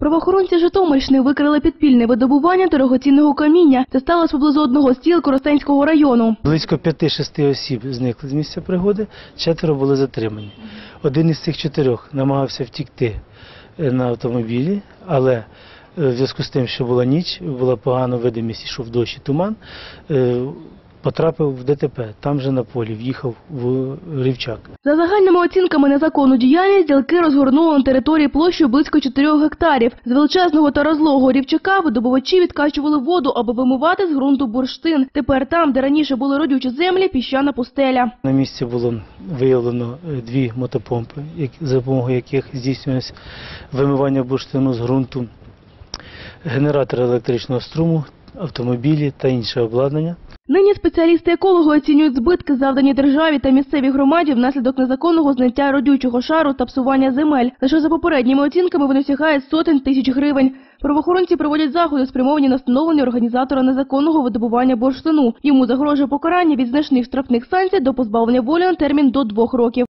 Правоохоронці Житомирщини викрили підпільне видобування дорогоцінного каміння. Це сталося поблизу одного з сіл Коростенського району. Близько 5-6 осіб зникли з місця пригоди, четверо були затримані. Один із цих чотирьох намагався втікти е, на автомобілі, але е, в зв'язку з тим, що була ніч, була погана видимість, йшов дощ і туман, е, потрапив в ДТП. Там же на полі в'їхав в рівчак. За загальними оцінками незаконну діяльність ділки розгорнули на території площею близько 4 гектарів. З величезного та розлогого рівчака видобувачі відкачували воду, аби вимивати з ґрунту бурштин. Тепер там, де раніше були родючі землі, піщана пустеля. На місці було виявлено е, дві мотопомпи, за допомогою яких здійснювалось вимивання бурштину з ґрунту, генератор електричного струму, автомобілі та інше обладнання. Нині спеціалісти-екологи оцінюють збитки, завдані державі та місцевій громаді внаслідок незаконного зняття родючого шару та псування земель. Лише за попередніми оцінками вони сягають сотень тисяч гривень. Правоохоронці проводять заходи, спрямовані на встановлення організатора незаконного видобування бурштину. Йому загрожує покарання від значних штрафних санкцій до позбавлення волі на термін до двох років.